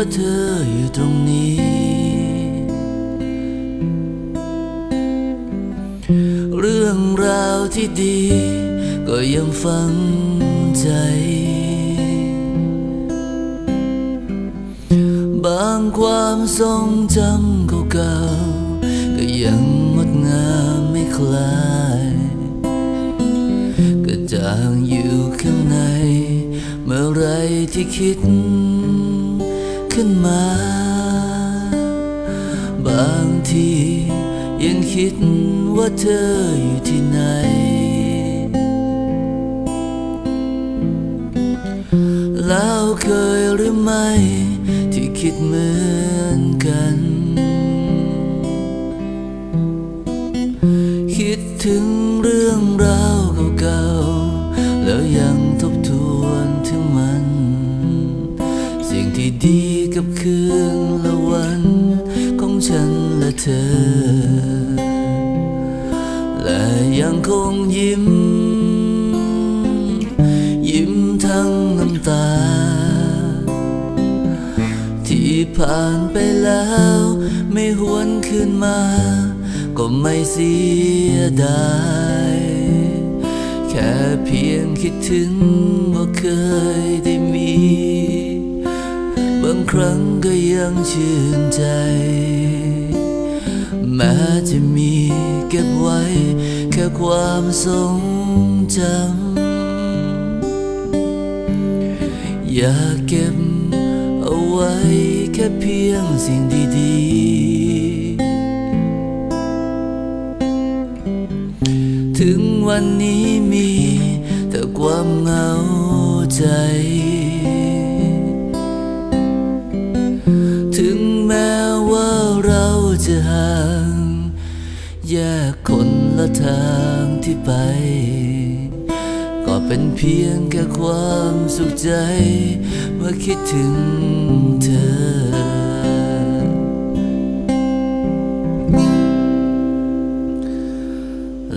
าเธออยู่ตรงนี้ เรื่องราวที่ดี ก็ยังฝังใจ บางความทรงจำเก่าๆก็ยังงดงามไม่คลายก็จางอยู่ข้างใน เมื่อไรที่คิด ขึ้นมา บางทียังคิดว่าเธออยู่ที่ไหน แล้วเคยหรือไม่ ที่คิดเหมือนกัน คิดถึงเรื่องราวเก่าๆแล้วยังทบทวนถึงมัน สิ่งที่ดี กับคืนละวันของฉันและเธอ และยังคงยิ้ม ยิ้มทั้งน้ำตา ที่ผ่านไปแล้ว ไม่หวนคืนมา ก็ไม่เสียดายแค่เพียงคิดถึงว่าเคยได้างครั้งก็ยังชื่นใจ แม้จะมีเก็บไว้ แค่ความทรงจำอย่าเก็บเอาไว้แค่เพียงสิ่งดีๆ ถึงวันนี้มีแต่ความเหงาใจ จะห่าง แยกคนละทางที่ไป ก็เป็นเพียงแค่ความสุขใจ เมื่อคิดถึงเธอ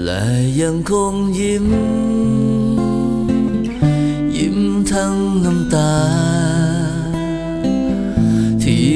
และยังคงยิ้ม ยิ้มทั้งน้ำตา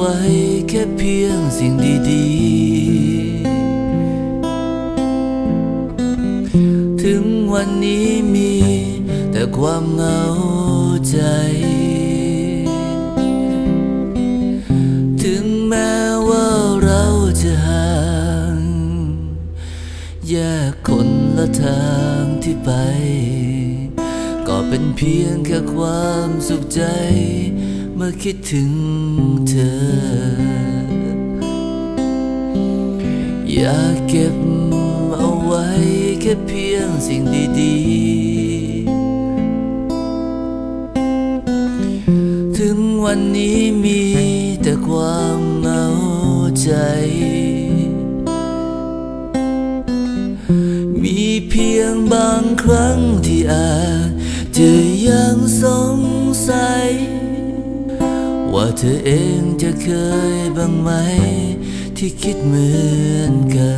ไว้แค่เพียงสิ่งดีๆ ถึงวันนี้มีแต่ความเหงาใจ ถึงแม้ว่าเราจะห่าง แยกคนละทางที่ไป ก็เป็นเพียงแค่ความสุขใจ เมื่อคิดถึง อยากเก็บเอาไว้แค่เพียงสิ่งดีๆ ถึงวันนี้มีแต่ความเหงาใจ มีเพียงบางครั้งที่อาจจะยังสงสัย ว่าเธอเองจะเคยบ้างไหม ที่คิดเหมือนกัน